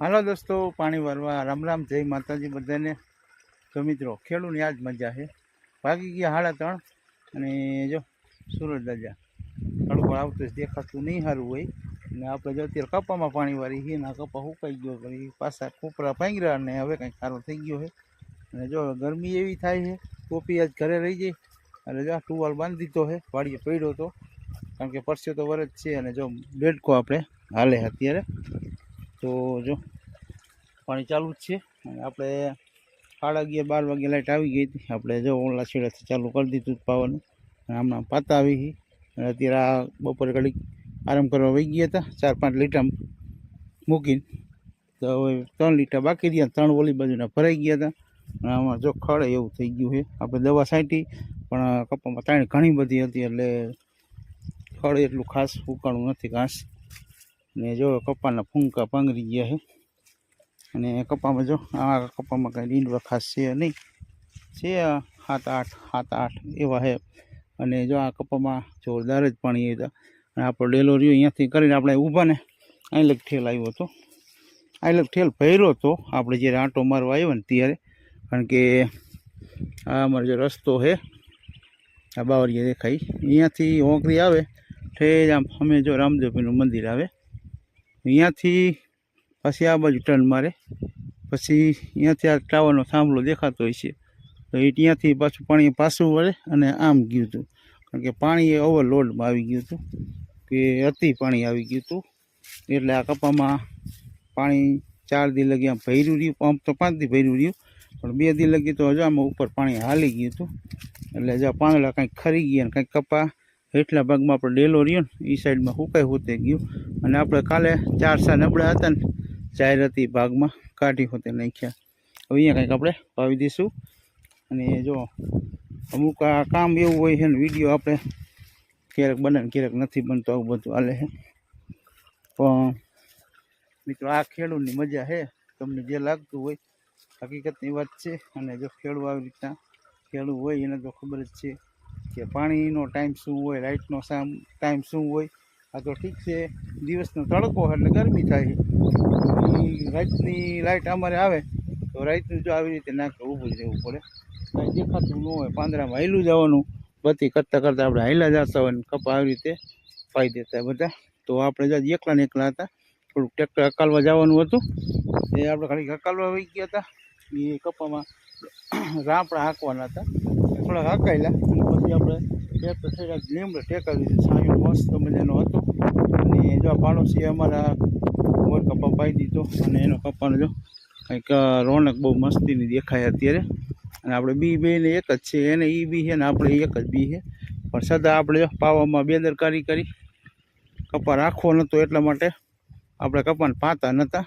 હાલો દોસ્તો, પાણી વરવા રામ રામ, જય માતાજી બધાને. તો મિત્રો ખેડૂની આજ મજા છે. ભાગી ગયા સાડા ત્રણ અને જો, સુરજ દાદા. તડકો આવતો જ દેખાતું નહીં સારું હોય. અને આપણે જો અત્યારે કપામાં પાણી વાળી છે ને કપા સુકાઈ ગયો પછી પાછા કોપરા પાંગરા ને હવે કંઈક સારો થઈ ગયો છે. અને જો, ગરમી એવી થાય છે, કોપી આજ ઘરે રહી જાય અને જો ટુવાલ બાંધી દીધો છે, વાડીએ પડ્યો તો. કારણ કે પરસ્યો તો વરજ છે અને જો, બેડકો આપણે હાલે અત્યારે. તો જો, પાણી ચાલુ જ છે. અને આપણે સાડા અગિયાર, બાર વાગે લાઇટ આવી ગઈ હતી. આપણે જો ઓલા છેડેથી ચાલુ કરી દીધું પાવાનું અને હમણાં પાતા આવી હતી અને અત્યારે આ બપોરે ઘડીક આરામ કરવા વહી ગયા હતા, ચાર પાંચ લીટર મૂકીને. તો હવે ત્રણ લીટર બાકી રહ્યા, ત્રણ ઓલી બાજુના ભરાઈ ગયા હતા. અને આમાં જો ખડે એવું થઈ ગયું છે. આપણે દવા છાંટી, પણ કપામાં ત્રણ ઘણી બધી હતી, એટલે ખડ એટલું ખાસ ઉકાળું નથી, ઘાસ. ને જો કપાના ફૂંકા પાંગરી ગયા છે. અને કપામાં જો આ કપામાં કાંઈ લીંડવા ખાસ છે નહીં. છે આ સાત આઠ સાત આઠ એવા છે. અને જો આ કપામાં જોરદાર જ પાણી હતા. અને આપણો ડેલો રહ્યો અહીંયાથી કરીને આપણે ઊભા ને અહીં લગ ઠેલ આવ્યો હતો. અહીં લગ ઠેલ ભર્યો હતો. આપણે જ્યારે આંટો મારવા આવ્યો ને ત્યારે, કારણ કે આ અમારો જે રસ્તો છે, આ બાવરિયા દેખાય. અહીંયાથી હોંકરી આવે, ઠેજ આમ અમે જો રામદેવપીનું મંદિર આવે અહીંયાથી પછી આ બાજુ ટર્ન મારે. પછી અહીંયાથી આ ટાવરનો થાંભલો દેખાતો હોય છે. તો એ ત્યાંથી પાછું પાણી પાછું વળે અને આમ ગયું હતું. કારણ કે પાણી એ ઓવરલોડમાં આવી ગયું હતું. કે અતિ પાણી આવી ગયું હતું. એટલે આ કપામાં પાણી ચાર દી લગી આમ ભર્યું રહ્યું. પંપ તો પાંચ દી ભર્યું રહ્યું. પણ બે દી લગી તો હજુ આમાં ઉપર પાણી હાલી ગયું હતું. એટલે જો પાંદડા કંઈક ખરી ગયા ને કંઈક કપા હેઠલા ભાગમાં આપણે ડેલો રહ્યો ને એ સાઈડમાં હુકાઈ હોતે ગયું. અને આપણે કાલે ચાર સા નબળા હતા ને જાહેરાતી ભાગમાં, કાઢી હોતે નાખ્યા. હવે અહીંયા કંઈક આપણે વાવી દઈશું. અને જો, અમુક આ કામ એવું હોય છે ને, વીડિયો આપણે ક્યારેક બને ક્યારેક નથી બનતો આવું બધું હાલે છે. પણ મિત્રો, આ ખેડૂતની મજા છે. તમને જે લાગતું હોય, હકીકતની વાત છે. અને જો ખેડૂત આવી રીતના ખેડૂત હોય, એને તો ખબર જ છે. કે પાણીનો ટાઈમ શું હોય, લાઇટનો સામ ટાઈમ શું હોય, આ તો ઠીક છે. દિવસનો તડકો એટલે ગરમી થાય. રાતની લાઇટ અમારે આવે, તો રાતનું જો આવી રીતે નાખે, ઊભું રહેવું પડે. કાંઈ દેખાતું ન હોય, પાંદડામાં હાલ્યું જવાનું. બધી કરતાં કરતાં આપણે હાલ્યા જતા હોય ને કપા આવી રીતે પાઈ દેતા બધા. તો આપણે જ એકલા ને એકલા હતા. થોડુંક ટ્રેક્ટર હકાલવા જવાનું હતું. એ આપણે ખાલી હકાલવા વહી ગયા હતા. એ કપામાં રાપડા હાંકવાના હતા. એ રાખાયેલા અને પછી આપણે ટ્રેક્ટર થઈ લીમડે ટેકાવી દીધું છાંયો મસ્ત મજાનો હતો. અને જો આ પાડોશી અમારા મોર કપા પાઈ દીધો અને એનો કપાનો જો કંઈક રોનક બહુ મસ્તીની દેખાય અત્યારે. અને આપણે બી બેને એક જ છે, એને એ બી છે ને આપણે એક જ બી છે. પણ સદા આપણે પાવામાં બેદરકારી કરી, કપા રાખવો નહોતો એટલા માટે આપણે કપાને પાતા નહોતા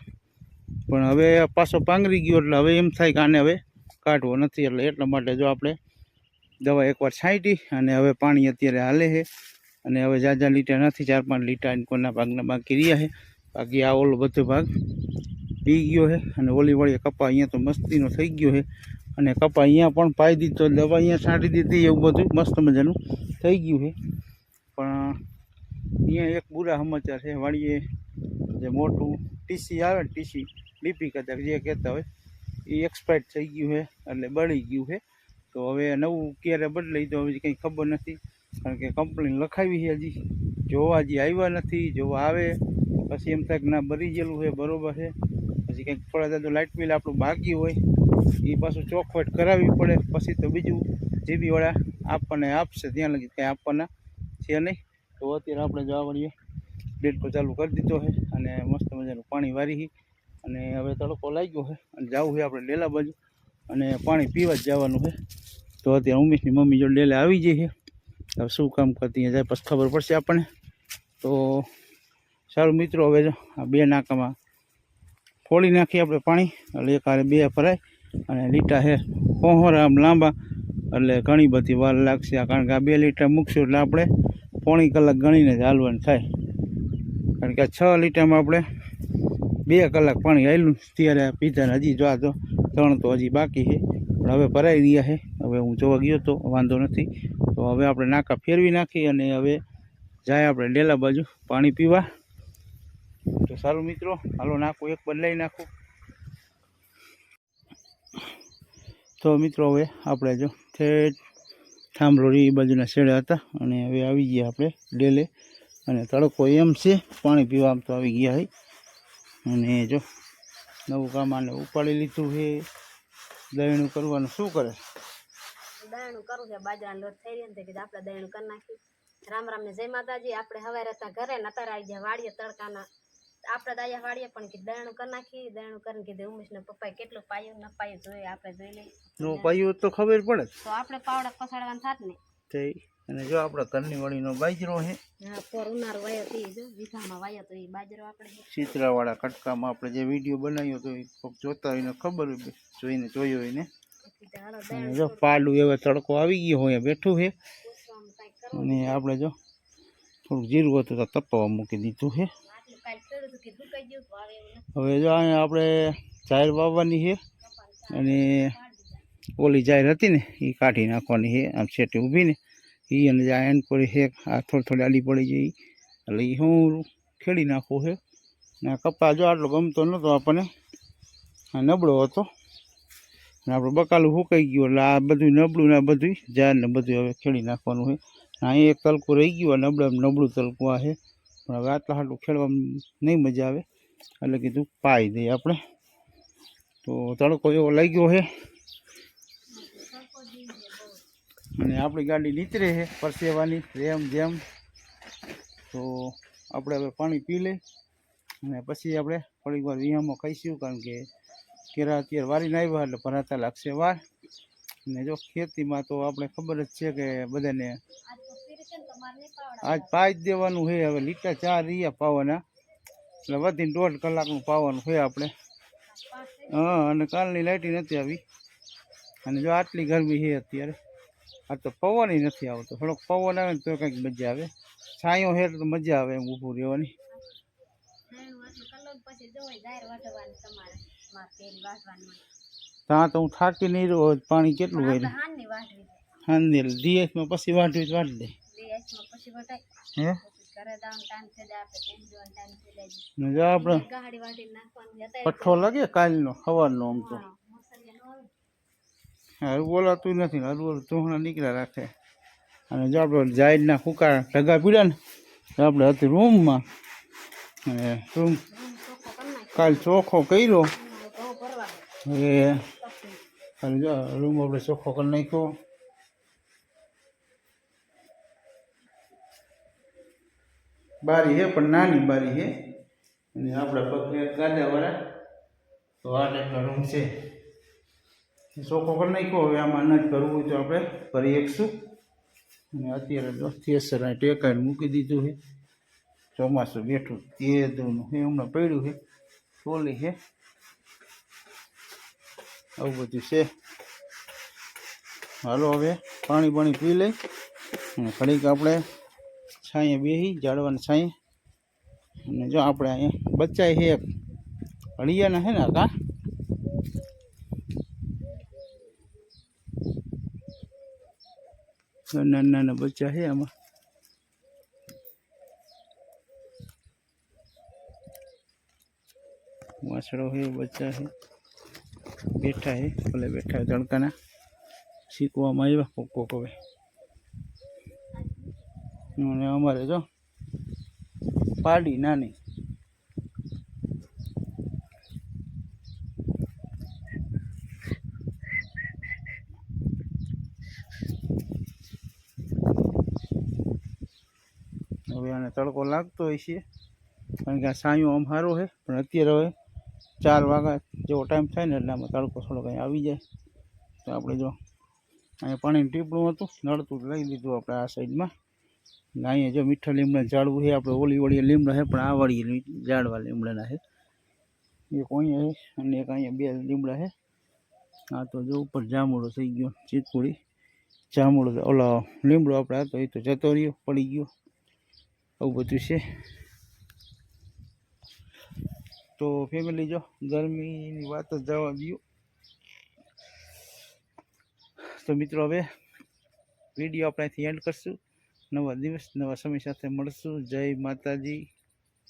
પણ હવે પાછો પાંગરી ગયો એટલે હવે એમ થાય કે આને હવે કાઢવો નથી એટલે એટલા માટે જો આપણે દવા એકવાર છાંટી અને હવે પાણી અત્યારે હાલે છે. અને હવે ઝાઝા લીટા નથી, ચાર પાંચ લીટા કોના ભાગના બાકી રહ્યા છે. બાકી આ ઓલો બધો ભાગ પી ગયો છે અને ઓલી વળી કપા અહીંયા તો મસ્તીનો થઈ ગયો છે. અને કપા અહીંયા પણ પાઈ દીધો, દવા અહીંયા છાંટી દીધી, એવું બધું મસ્ત મજાનું થઈ ગયું છે. પણ અહીંયા એક બુરા સમાચાર છે વાળીએ જે મોટું ટીસી આવે ટીસી, ડીપી કદાચ જે કહેતા હોય, એ એક્સપાયર્ડ થઈ ગયું છે, એટલે બળી ગયું છે. તો હવે નવું ક્યારે બદલાઈ તો હજી કંઈ ખબર નથી. કારણ કે કંપની લખાવી છે હજી. જોવા હજી આવ્યા નથી, જોવા આવે. પછી એમ થાય કે ના, બરી ગયેલું છે, બરોબર છે. પછી કંઈક થોડા તો લાઇટ બિલ આપણું બાકી હોય. એ પાછું ચોખવટ કરાવવી પડે. પછી તો બીજું જીબીવાળા આપણને આપશે. ત્યાં લગી કંઈ આપવાના છે નહીં. તો અત્યારે આપણે જવા મળીએ. ડેટકો ચાલુ કરી દીધો છે અને મસ્ત મજાનું પાણી વારી અને હવે તડકો લાગ્યો છે. અને જવું છે આપણે ડેલા બાજુ. અને પાણી પીવા જ જવાનું છે. તો અત્યારે ઉમેશની મમ્મી જો ડેલે આવી જઈએ હવે શું કામ કરતી જાય પછી ખબર પડશે આપણને. તો સારું મિત્રો, હવે આ બે નાકામાં ફોડી નાખીએ આપણે પાણી. એટલે એક હારે બે ભરાય અને લીટા છે કોહોરા આમ લાંબા. એટલે ઘણી બધી વાર લાગશે કારણ કે આ બે લીટર મૂકશું એટલે આપણે પોણી કલાક ગણીને જ હાલવાનું થાય. કારણ કે છ લીટરમાં આપણે બે કલાક પાણી આવેલું ત્યારે પીધા ને હજી જો આ તો ત્રણ તો હજી બાકી છે. પણ હવે ભરાઈ ગયા છે. હવે હું જોવા ગયો તો, વાંધો નથી. તો હવે આપણે નાકા ફેરવી નાખી અને હવે જાય આપણે ડેલા બાજુ પાણી પીવા. તો સારું મિત્રો, હાલો નાખું, એક બદલાઈ નાખું. તો મિત્રો હવે આપણે જો ઠેઠ થાંભલોડી એ બાજુના શેડે હતા અને હવે આવી ગયા આપણે ડેલે. અને તડકો એમ છે, પાણી પીવા આમ તો આવી ગયા હઈ અને જો નવું કામ આને ઉપાડી લીધું છે દહીણું કરવાનું શું કરે? દયણું કરું છે બાજરાનો લોટ થઈ રહ્યો ને કીધું આપણે દયાણું કરી નાખી રામ રામ ને જય માતાજી આપણે હવારે હતા ઘરે ને અત્યારે આવી ગયા વાડીએ તડકાના. આપણે તો અહીંયા વાડીએ પણ કીધું દયાણું કરી નાખી દયાણું કરીને કીધું ઉમેશ ને પપ્પાએ કેટલું પાયું ન પાયું જોઈએ આપણે જોઈ લઈએ. પાયું તો ખબર પડે તો આપણે પાવડા પસાડવાનું થાત ને. અને જો આપણે ઘરની વળીનો બાજરો છે પર ઉનાર વાયો તો ઈ જો વીઘામાં વાયો તો એ બાજરો આપણે ચિત્રાવાળા કટકામાં આપણે જે વીડિયો બનાવ્યો તો એ જોતા હોય ને ખબર જોઈને જોયો હોય ને. જો પાડું એવો તડકો આવી ગયો હોય બેઠું છે. અને આપણે જો થોડુંક જીરું હતું તો તપવા મૂકી દીધું છે. હવે જો અહીંયા આપણે જાહેર વાવવાની છે. અને ઓલી જાહેર હતી ને, એ કાઢી નાખવાની છે. આમ છેટે ઊભીને એ અને જે એન પડી છે, આ થોડી થોડી આલી પડી જાય એટલે એ હું ખેડી નાખું છે. ને કપા જો આટલો ગમતો નહોતો આપણને. આ નબળો હતો. આપણે બકાલું સુકાઈ ગયું એટલે આ બધું નબળું ને બધું ને બધું હવે ખેડી નાખવાનું છે. અહીં એક તલકું રહી ગયું નબળું નબળા તલકું આ છે. પણ હવે આટલા હાટલું ખેડવામાં નહીં મજા આવે. એટલે કીધું પાઈ દઈએ આપણે. તો તડકો એવો લાગ્યો છે. અને આપણી ગાડી નીતરે છે પરસેવાની, રેમ જેમ. તો આપણે હવે પાણી પી લઈ અને પછી આપણે થોડીક વાર વિહામાં ખાઈશું કારણ કે કેરા અત્યારે વારીને આવ્યા એટલે ભરાતા લાગશે વાર. ને જો ખેતીમાં તો આપણે ખબર જ છે કે બધાને આજ પાઈ દેવાનું છે, હવે લીટા ચાર રહ્યા પાવાના. એટલે વધીને દોઢ કલાકનું પાવાનું છે આપણે. હા, અને કાલની લાઇટી નથી આવી. અને જો આટલી ગરમી છે અત્યારે, આ તો પવન નથી આવતો. થોડોક પવન આવે ને તો કંઈક મજા આવે. છાંયો છે તો મજા આવે એમ ઊભું રહેવાની. ત્યાં તો હું થાકી નહીં રહ્યો પાણી કેટલું હોય હાંદે પછી દે. બે આઈસમાં પછી હે ને જો છે. અત્યારે પઠ્ઠો લાગે કાલનો સવારનો આમ તો. હા, હારું બોલાતું નથી હારું બોલું તુહણા નીકળ્યા રાખે. અને જો આપણે જાહેરના કુકા ઢગા પીડ્યા ને તો આપણે હતી રૂમમાં અને રૂમ. કાલ ચોખ્ખો કર્યો. હવે રૂમ આપણે ચોખ્ખો કરી નાખ્યો બારી છે પણ નાની બારી છે અને આપણા પગને ગાદાવાળા તો આ ટાઈપનો રૂમ છે ચોખ્ખો કરી નાખ્યો હવે આમાં અનાજ કરવું હોય તો આપણે કરી શકશું અને અત્યારે થેસર ટેકાઈને મૂકી દીધું છે ચોમાસું બેઠું તે દૂનું એ હમણાં પડ્યું છે ટોલી છે આવું બધું છે. હાલો હવે પાણી પાણી પી લઈ અને ઘડીક આપણે છાંયે બેસી ઝાડવાની છાંયે. અને જો આપણે અહીંયા બચ્ચાય છે એક. હળિયાના છે ને કા નાના નાના બચ્ચા છે આમાં. વાસળો છે, બચ્ચા છે. બેઠા હે, ભલે બેઠા તડકાના શીખવામાં આવ્યા કોક કોક હવે. અને અમારે જો પાડી નાની. હવે આને તડકો લાગતો હોય છે. કારણ કે આ સાયો આમ સારો છે, પણ અત્યારે હવે ચાર વાગ્યા જેવો ટાઈમ થાય ને એટલે આમાં તડકો થોડો કંઈ આવી જાય. તો આપણે જો અહીંયા પાણીનું ટીપણું હતું, નળતું લઈ લીધું આપણે આ સાઈડમાં ને અહીંયા જો મીઠા લીમડા ઝાડવું છે, આપણે ઓલી વળી લીમડા છે, પણ આ વળી ઝાડવા લીમડાના છે. એક અહીંયા છે અને એક અહીંયા બે લીમડા છે. આ તો જો ઉપર જામુડો થઈ ગયો, ચીકુડી. જામુડો તો ઓલો લીમડો આપણે હતો એ તો જતો રહ્યો, પડી ગયો. આવું બધું છે. તો ફેમિલી જો, ગરમીની વાત જ જવા દો તો મિત્રો હવે વીડિયો આપણે અહીંથી એન્ડ કરશું. નવા દિવસ, નવા સમય સાથે મળશું. જય માતાજી.